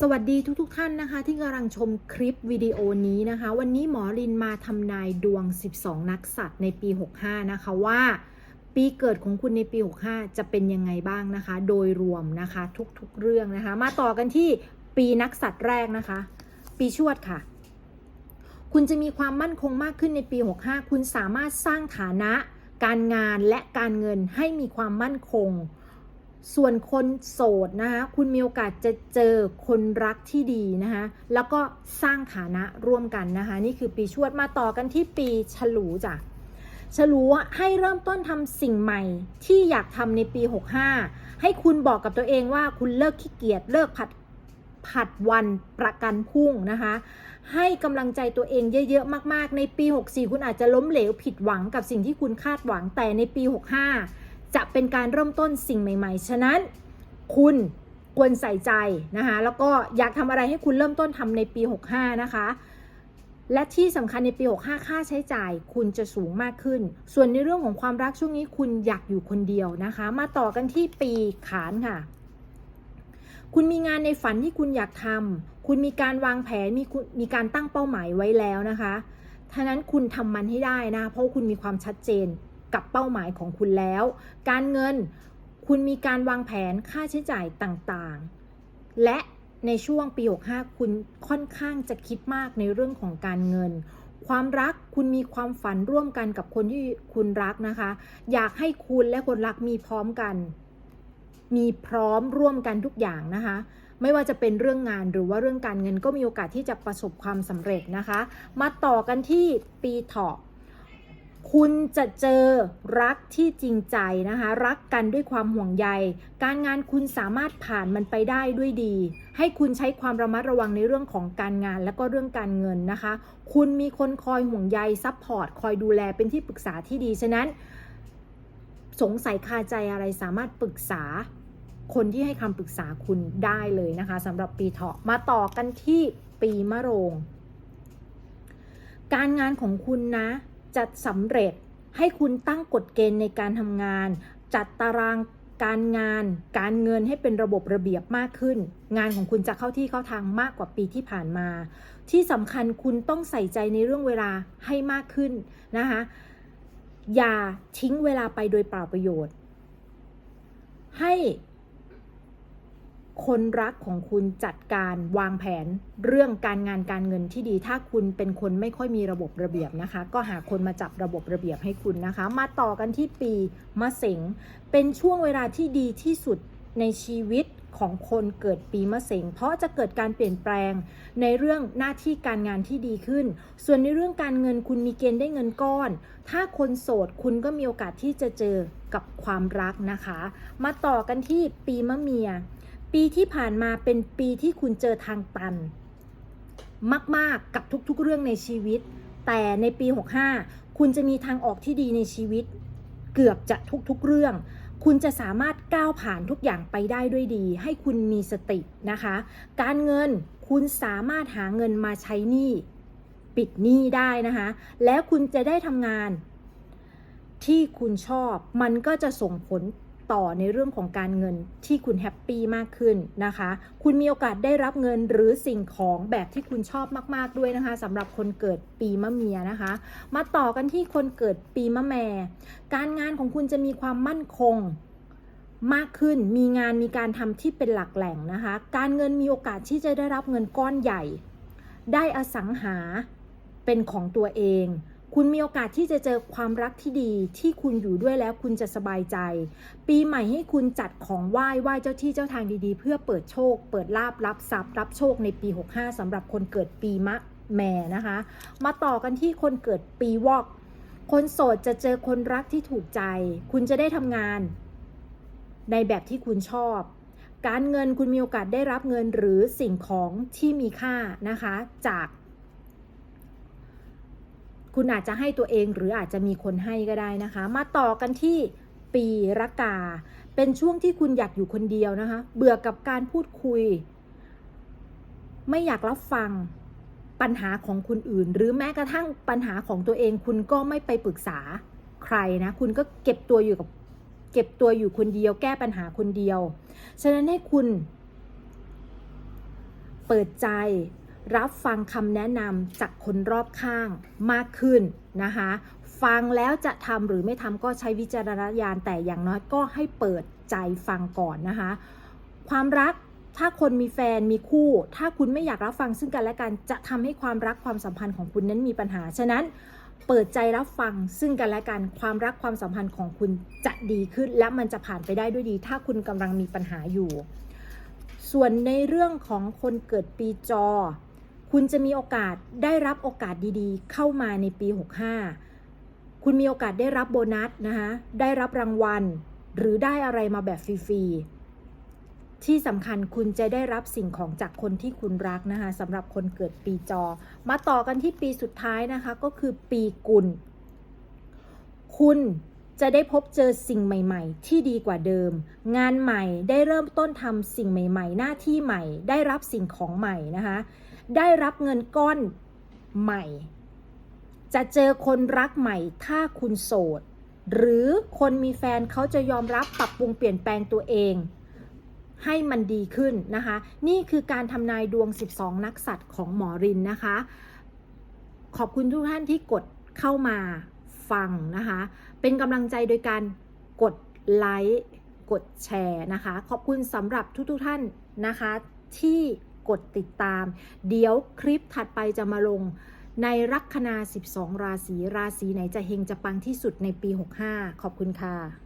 สวัสดีทุกๆทท่านนะคะ ที่กำลังชมคลิปวิดีโอนี้นะคะ วันนี้หมอรินมาทำนายดวง 12 นักสัตว์ในปี 65 นะคะว่า ปีเกิดของคุณในปี 65 จะเป็นยังไงบ้างนะคะ โดยรวมนะคะทุกๆเรื่องนะคะ มาต่อกันที่ปีนักสัตว์แรกนะคะ ปีชวดค่ะ คุณจะมีความมั่นคงมากขึ้นในปี 65 คุณสามารถสร้างฐานะ การงานและการเงินให้มีความมั่นคง ส่วนคนโสดนะคะคุณมีโอกาสจะเจอคนรักที่ดีนะคะแล้วก็สร้างฐานะร่วมกันนะคะ นี่คือปีชวดมาต่อกันที่ปีฉลูจ้ะฉลูให้เริ่มต้นทำสิ่งใหม่ที่อยากทำในปี 65 ให้คุณบอกกับตัวเองว่าคุณเลิกขี้เกียจเลิกผัดผัดวันประกันพรุ่งนะคะ ให้กำลังใจตัวเองเยอะๆมากๆ ในปี 64 คุณอาจจะล้มเหลวผิดหวังกับสิ่งที่คุณคาดหวังแต่ในปี 65 จะเป็นการเริ่มต้นสิ่งใหม่ ๆ ฉะนั้นคุณควรใส่ใจนะคะแล้วก็อยากทำอะไรให้คุณเริ่มต้นทำในปี 65 นะคะและที่สำคัญในปี 65 ค่าใช้จ่าย คุณจะสูงมากขึ้น ส่วนในเรื่องของความรักช่วงนี้คุณอยากอยู่คนเดียวนะคะ มาต่อกันที่ปีขานค่ะ คุณมีงานในฝันที่คุณอยากทำคุณมีการวางแผน มีคุณมีการตั้งเป้าหมายไว้แล้วนะคะท่านั้นคุณทำมันให้ได้นะ เพราะคุณมีความชัดเจน กับเป้าหมายของคุณแล้ว การเงินคุณมีการวางแผนค่าใช้จ่ายต่างๆ และในช่วงปี 65 คุณค่อนข้างจะคิดมากในเรื่องของการเงิน ความรักคุณมีความฝันร่วมกันกับคนที่คุณรักนะคะ อยากให้คุณและคนรักมีพร้อมกัน มีพร้อมร่วมกันทุกอย่างนะคะไม่ว่าจะเป็นเรื่องงานหรือว่าเรื่องการเงินก็มีโอกาสที่จะประสบความสำเร็จนะคะ มาต่อกันที่ปีเถาะ คุณจะเจอรักที่จริงใจนะคะ รักกันด้วยความห่วงใย การงานคุณสามารถผ่านมันไปได้ด้วยดี ให้คุณใช้ความระมัดระวังในเรื่องของการงานและก็เรื่องการเงินนะคะ คุณมีคนคอยห่วงใยซัพพอร์ตคอยดูแลเป็นที่ปรึกษาที่ดี ฉะนั้น สงสัยคาใจอะไรสามารถปรึกษาคนที่ให้คำปรึกษาคุณได้เลยนะคะสำหรับปีเถาะมาต่อกันที่ปีมะโรง การงานของคุณนะ จะสำเร็จให้คุณตั้งกฎเกณฑ์ในการทำงาน จัดตารางการงาน การเงินให้เป็นระบบระเบียบมากขึ้น งานของคุณจะเข้าที่เข้าทางมากกว่าปีที่ผ่านมา ที่สำคัญคุณต้องใส่ใจในเรื่องเวลาให้มากขึ้นนะคะอย่าทิ้งเวลาไปโดยเปล่าประโยชน์ ให้ คนรักของคุณจัดการวางแผนเรื่องการงานการเงินที่ดี ถ้าคุณเป็นคนไม่ค่อยมีระบบระเบียบนะคะ ก็หาคนมาจับระบบระเบียบให้คุณนะคะ มาต่อกันที่ปีมะเสงเป็นช่วงเวลาที่ดีที่สุดในชีวิตของคนเกิดปีมะเสงเพราะจะเกิดการเปลี่ยนแปลงในเรื่องหน้าที่การงานที่ดีขึ้น ส่วนในเรื่องการเงินคุณมีเกณฑ์ได้เงินก้อน ถ้าคนโสดคุณก็มีโอกาสที่จะเจอกับความรักนะคะ มาต่อกันที่ปีมะเมีย ปีที่ผ่านมาเป็นปีที่คุณเจอทางตัน มาก ๆ กับทุกๆ เรื่องในชีวิต แต่ในปี 65 คุณจะมีทางออกที่ดีในชีวิต เกือบจะทุกๆ เรื่อง คุณจะสามารถก้าวผ่านทุกอย่างไปได้ด้วยดี ให้คุณมีสตินะคะ การเงินคุณสามารถหาเงินมาใช้หนี้ปิดหนี้ได้นะคะ แล้วคุณจะได้ทำงานที่คุณชอบ มันก็จะส่งผล ต่อในเรื่องของการเงินที่คุณแฮปปี้มากขึ้นนะคะ คุณมีโอกาสได้รับเงินหรือสิ่งของแบบที่คุณชอบมากๆด้วยนะคะสำหรับคนเกิดปีมะเมียนะคะ มาต่อกันที่คนเกิดปีมะแม่ การงานของคุณจะมีความมั่นคงมากขึ้น มีงานมีการทำที่เป็นหลักแหล่งนะคะ การเงินมีโอกาสที่จะได้รับเงินก้อนใหญ่ ได้อสังหาเป็นของตัวเอง คุณมีโอกาสที่จะเจอความรักที่ดีที่คุณอยู่ด้วยแล้วคุณจะสบายใจ ปีใหม่ให้คุณจัดของไหว้ไหว้เจ้าที่เจ้าทางดีๆ เพื่อเปิดโชค เปิดลาบรับทรัพย์ รับโชคในปี 65สำหรับคนเกิดปีมะแม่นะคะ มาต่อกันที่คนเกิดปีวอก คนโสดจะเจอคนรักที่ถูกใจ คุณจะได้ทำงาน ในแบบที่คุณชอบ การเงินคุณมีโอกาสได้รับเงินหรือสิ่งของที่มีค่านะคะ จาก คุณอาจจะให้ตัวเองหรืออาจจะมีคนให้ก็ได้นะคะ มาต่อกันที่ปีระกา เป็นช่วงที่คุณอยากอยู่คนเดียวนะคะ เบื่อกับการพูดคุย ไม่อยากรับฟังปัญหาของคนอื่น หรือแม้กระทั่งปัญหาของตัวเองคุณก็ไม่ไปปรึกษาใครนะ คุณก็เก็บตัวอยู่กับเก็บตัวอยู่คนเดียว แก้ปัญหาคนเดียว ฉะนั้นให้คุณ เปิดใจ รับฟังคำแนะนำจากคนรอบข้างมากขึ้นนะคะ ฟังแล้วจะทำหรือไม่ทำก็ใช้วิจารณญาณแต่อย่างน้อยก็ให้เปิดใจฟังก่อนนะคะ ความรักถ้าคนมีแฟนมีคู่ ถ้าคุณไม่อยากรับฟังซึ่งกันและกันจะทำให้ความรักความสัมพันธ์ของคุณนั้นมีปัญหา ฉะนั้นเปิดใจรับฟังซึ่งกันและกันความรักความสัมพันธ์ของคุณจะดีขึ้น และมันจะผ่านไปได้ด้วยดี ถ้าคุณกำลังมีปัญหาอยู่ ส่วนในเรื่องของคนเกิดปีจอ คุณจะมีโอกาสได้รับโอกาสดีๆ เข้ามาในปี 65 คุณมีโอกาสได้รับโบนัสนะคะได้รับรางวัล หรือได้อะไรมาแบบฟรีๆที่สำคัญคุณจะได้รับสิ่งของจากคนที่คุณรักนะคะสำหรับคนเกิดปีจอ มาต่อกันที่ปีสุดท้ายนะคะก็คือปีกุล คุณจะได้พบเจอสิ่งใหม่ ๆ ที่ดีกว่าเดิม งานใหม่ได้เริ่มต้นทำสิ่งใหม่ ๆ หน้าที่ใหม่ ได้รับสิ่งของใหม่นะคะ ได้รับเงินก้อนใหม่ จะเจอคนรักใหม่ ถ้าคุณโสด หรือคนมีแฟนเขาจะยอมรับปรับปรุงเปลี่ยนแปลงตัวเอง ให้มันดีขึ้นนะคะ นี่คือการทำนายดวง 12 นักสัตว์ของหมอรินนะคะ ขอบคุณทุกท่านที่กดเข้ามาฟังนะคะ เป็นกำลังใจโดยการกดไลค์ กดแชร์นะคะ ขอบคุณสำหรับทุกๆท่านนะคะที่ กดติดตาม เดี๋ยวคลิปถัดไปจะมาลงในลัคนา 12 ราศี ราศีไหนจะเฮงจะปังที่สุดในปี 65 ขอบคุณค่ะ